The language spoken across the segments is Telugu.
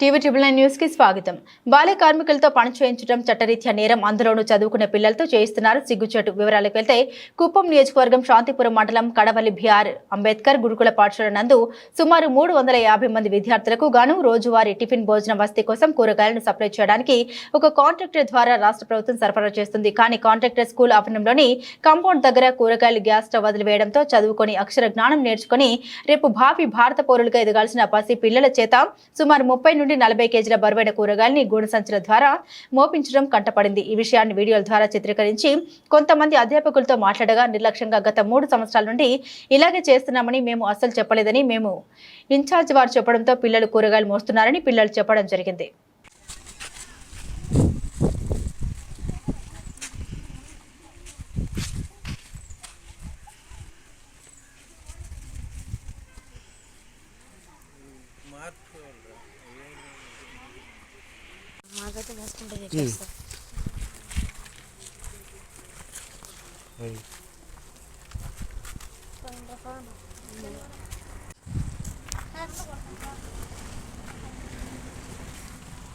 టీవీ ట్రిబుల్ నైన్ న్యూస్కి స్వాగతం. బాల్య కార్మికులతో పని చేయించడం చట్టరీత్యా నేరం అందులోనూ చదువుకునే పిల్లలతో చేయిస్తున్నారు సిగ్గుచేటు వివరాలకు వెళ్తే కుప్పం నియోజకవర్గం శాంతిపురం మండలం కడవల్లి బిఆర్ అంబేద్కర్ గురుకుల పాఠశాల నందు సుమారు మూడు వందల యాభై మంది విద్యార్థులకు గాను రోజువారీ టిఫిన్ భోజన వసతి కోసం కూరగాయలను సప్లై చేయడానికి ఒక కాంట్రాక్టర్ ద్వారా రాష్ట్ర ప్రభుత్వం సరఫరా చేస్తుంది. కానీ కాంట్రాక్టర్ స్కూల్ ఆవరణంలోని కాంపౌండ్ దగ్గర కూరగాయలు గ్యాస్ స్టవ్ వదిలివేయడంతో చదువుకొని అక్షర జ్ఞానం నేర్చుకుని రేపు భావి భారత పౌరులుగా ఎదగాల్సిన పసి పిల్లల చేత సుమారు ముప్పై నుండి నలభై కేజీల బరువైన కూరగాయల్ని గూడు సంచుల ద్వారా మోపించడం కంటపడింది. ఈ విషయాన్ని వీడియోల ద్వారా చిత్రీకరించి కొంతమంది అధ్యాపకులతో మాట్లాడగా నిర్లక్ష్యంగా గత మూడు సంవత్సరాల నుండి ఇలాగే చేస్తున్నామని మేము అస్సలు చెప్పలేదని మేము ఇన్ఛార్జ్ వారు చెప్పడంతో పిల్లలు కూరగాయలు మోస్తున్నారని పిల్లలు చెప్పడం జరిగింది.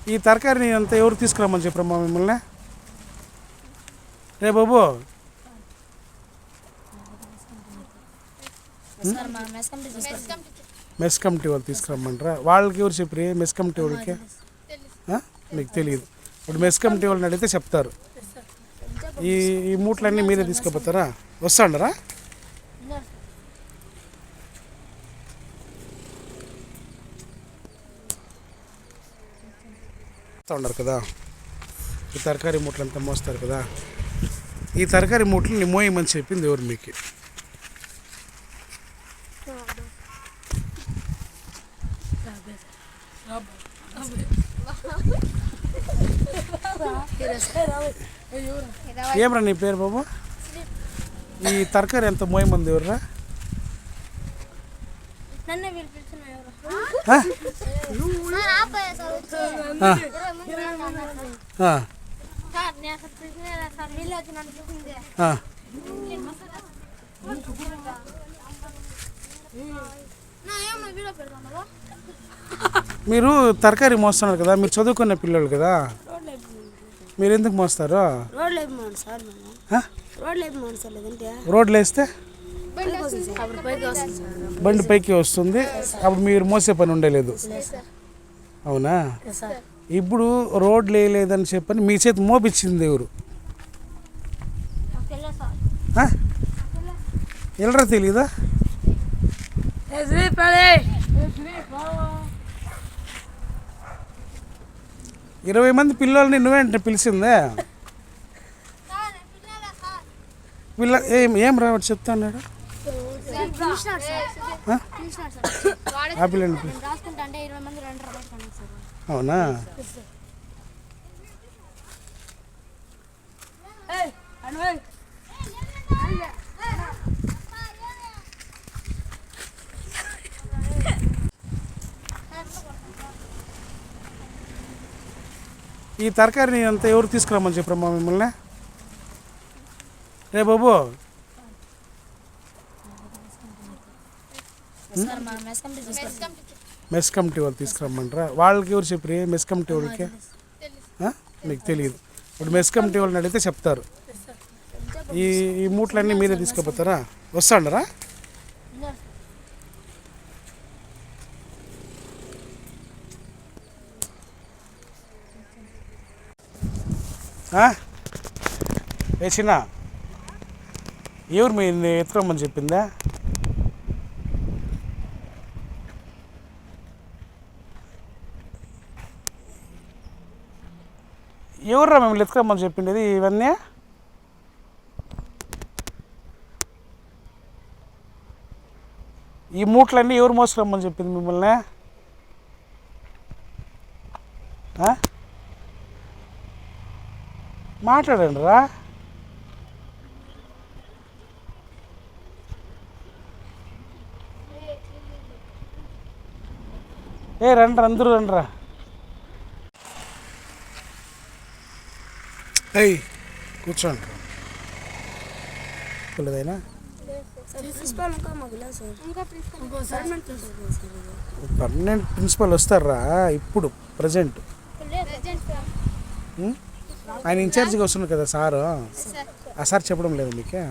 ఈ. తరకారిని అంతా ఎవరు తీసుకురమ్మని చెప్పరమ్మా మిమ్మల్ని? రే బాబు. మెస్ కమిటీ వాళ్ళు తీసుకురమ్మంటారా? వాళ్ళకి ఎవరు చెప్పరు మెస్ కమిటీ వాళ్ళకి? మీకు తెలియదు. ఇప్పుడు మెస్ కమిటీ వాళ్ళని అడిగితే చెప్తారు. ఈ ఈ మూటలన్నీ మీరే తీసుకుపోతారా? వస్తాండరా? ఉండరు కదా? ఈ తరకారీ మూటలు అంతా మోస్తారు కదా? ఈ తరకారీ మూటలు మోయమని చెప్పింది ఎవరు మీకు? ఏమరా నీ పేరు బాబు? ఈ తరకారీ ఎంత మోయమంది ఎవర్రా? ఆ? మీరు తరకారీ మోస్తున్నారు కదా మీరు చదువుకున్న పిల్లలు కదా. మీరు ఎందుకు మోస్తారు? రోడ్లు వేస్తే అప్పుడు పైకి వస్తుంది సార్. బండి పైకి వస్తుంది. అప్పుడు మీరు మోసే పని ఉండలేదు. అవునా? సార్. ఇప్పుడు రోడ్లు వేయలేదని చెప్పని మీ చేతి మోపించింది ఎవరు? ఎల్లరా తెలీదా? ఇరవై మంది పిల్లల్ని నువ్వేంటే పిలిచిందే? పిల్ల ఏం ఏం రావట్టు చెప్తా అన్నాడు? పిలిచినాడు సార్ ఆ పిల్లని పిలి నేను రాసుకుంటా అంటే ఇరవై మంది రెండు రాసుకున్నాను సార్ అవునా ఈ తరకారీని అంతా ఎవరు తీసుకురమ్మని చెప్పరమ్మా మిమ్మల్ని? రే బాబు. మెస్ కమిటీ వాళ్ళు తీసుకురమ్మంటారా? వాళ్ళకి ఎవరు చెప్పరు? మెస్ కమిటీ వాళ్ళకి? మీకు తెలియదు ఇప్పుడు మెస్ కమిటీ వాళ్ళని అడిగితే చెప్తారు. ఈ ఈ మూటలన్నీ మీరే తీసుకుపోతారా? వస్తాండరా? ఏ చిన్న ఎవరు మీ ఎత్తుకోమని చెప్పిందా? ఎవర్రా మిమ్మల్ని ఎత్తుకోమని చెప్పిండేది ఇవన్నీ ఈ మూట్లన్నీ ఎవరు మోసుకురమ్మని చెప్పింది మిమ్మల్ని? మాట్లాడండి రా ఏ రండి అందరూ రండిరా. ఏయ్ కూర్చోండి. పిల్లదైనా? పర్మనెంట్ ప్రిన్సిపల్ వస్తారా ఇప్పుడు ప్రజెంట్. ఆయన ఇన్ఛార్జిగా వస్తున్నారు కదా సారు. ఆ సార్ చెప్పడం లేదు మీకే?